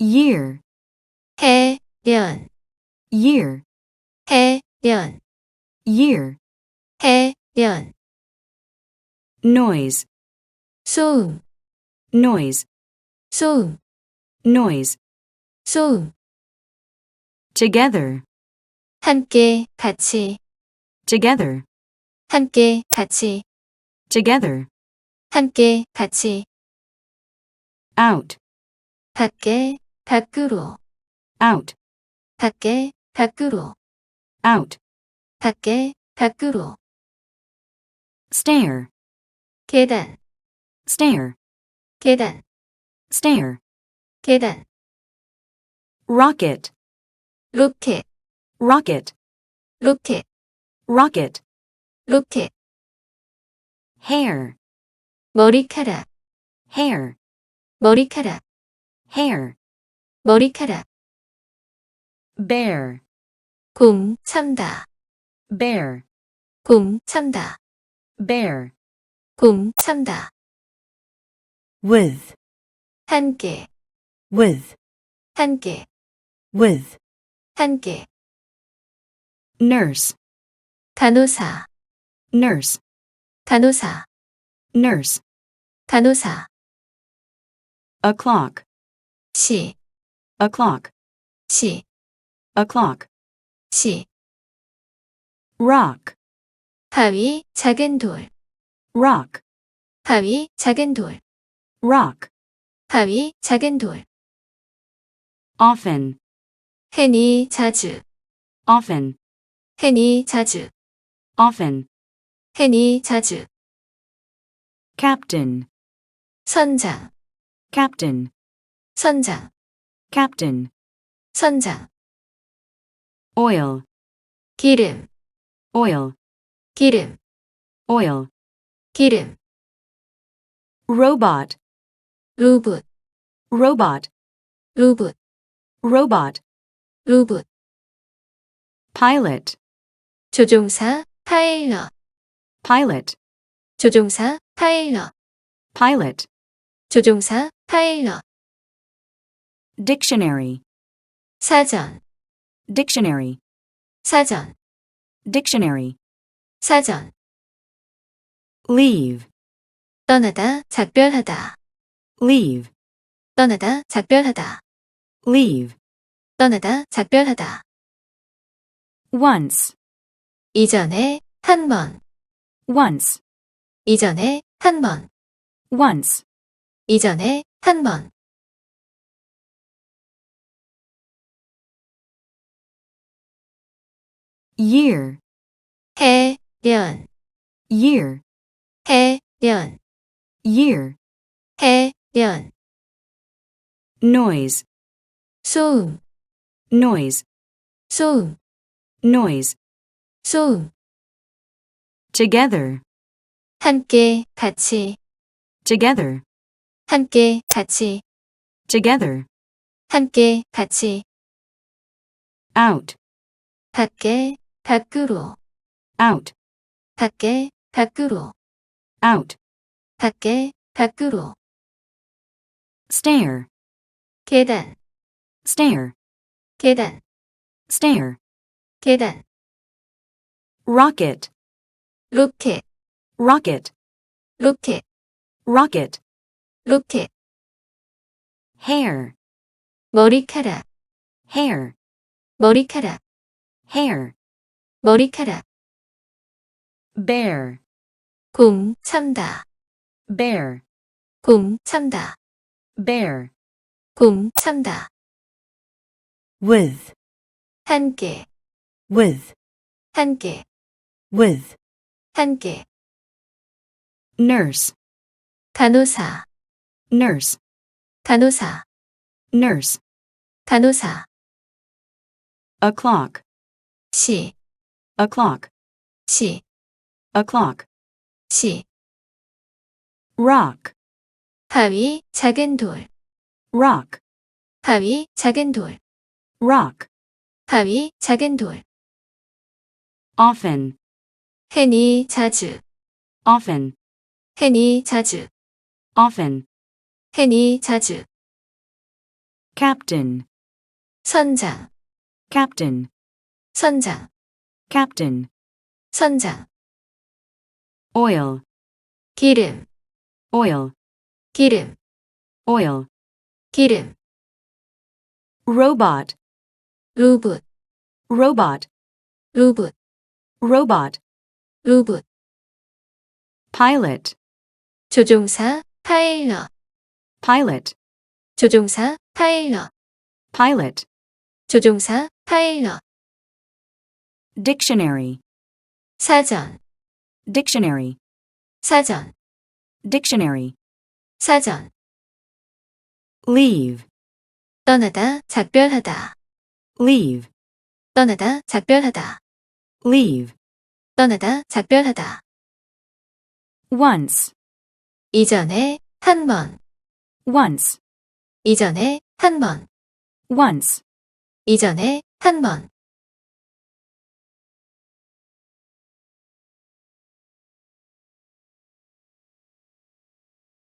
year, 해련, year, 해련, year, 해련. noise, 소음, noise, 소음, noise, 소음. together, 함께, 같이, together, 함께, 같이, together, 함께, 같이. out, 밖에, 밖으로, out, 밖에, 밖으로, out, 밖에, 밖으로. stare, 계단, stare, 계단, stare, 계단. rocket, 로켓, rocket, 로켓, rocket, 로켓. hair, 머리카락, hair, 머리카락, hair, 머리카락. bear, 곰, 참다, bear, 곰, 참다, bear, 곰, 참다. with, 함께, with, 함께, with, 함께. nurse, 간호사, nurse, 간호사, nurse, 간호사. o'clock, 시, o'clock, 시, o'clock, 시. rock, 바위, 작은 돌, rock, 바위, 작은 돌, rock, 바위, 작은 돌. often, 흔히, 자주, often, 흔히, 자주, often, 흔히, 자주. captain, 선장, captain, 선장, Captain, 선장. oil, 기름, oil, 기름, oil, 기름. robot, 로봇, robot, 로봇, robot, 로봇. pilot, 조종사, 파일럿, pilot, 조종사, 파일럿, pilot, 조종사, 파일럿. Dictionary, 사전, dictionary, 사전, dictionary, 사전. leave, 떠나다, 작별하다, leave, 떠나다, 작별하다, leave, 떠나다, 작별하다. once, 이전에, 한 번, once, 이전에, 한 번, once, 이전에, 한 번. year, 해련, year, 해련, year, 해련. noise, 소음, noise, 소음, noise, 소음. together, 함께, 같이, together, 함께, 같이, together, 함께, 같이. out, 밖에, 밖으로, out, 밖에, 밖으로, out, 밖에, 밖으로. stare, 계단, stare, 계단, stare, 계단. rocket, 로켓, rocket, 로켓, rocket, 로켓. hair, 머리카락, hair, 머리카락, hair, 머리카락. bear, 곰, 참다, bear, 곰, 참다, bear, 곰, 참다. with, 함께, with, 함께, with, 함께. nurse, 간호사, nurse, 간호사, nurse, 간호사. o'clock, 시, o'clock, 시, o'clock, 시. rock, 바위, 작은 돌, rock, 바위, 작은 돌, rock, 바위, 작은 돌. often, 흔히, 자주, often, 흔히, 자주, often, 흔히, 자주. captain, 선장, captain, 선장, captain, 선장, oil, 기름, oil, 기름, oil, 기름, robot, 로봇, robot, 로봇, robot, 로봇, pilot, 조종사, 파일럿, pilot, 조종사, 파일럿, pilot, 조종사, 파일럿, dictionary, 사전, dictionary, 사전, dictionary, 사전, leave, 떠나다, 작별하다, leave, 떠나다, 작별하다, leave, 떠나다, 작별하다. once, 이전에, 한 번, once, 이전에, 한 번, once, 이전에, 한 번.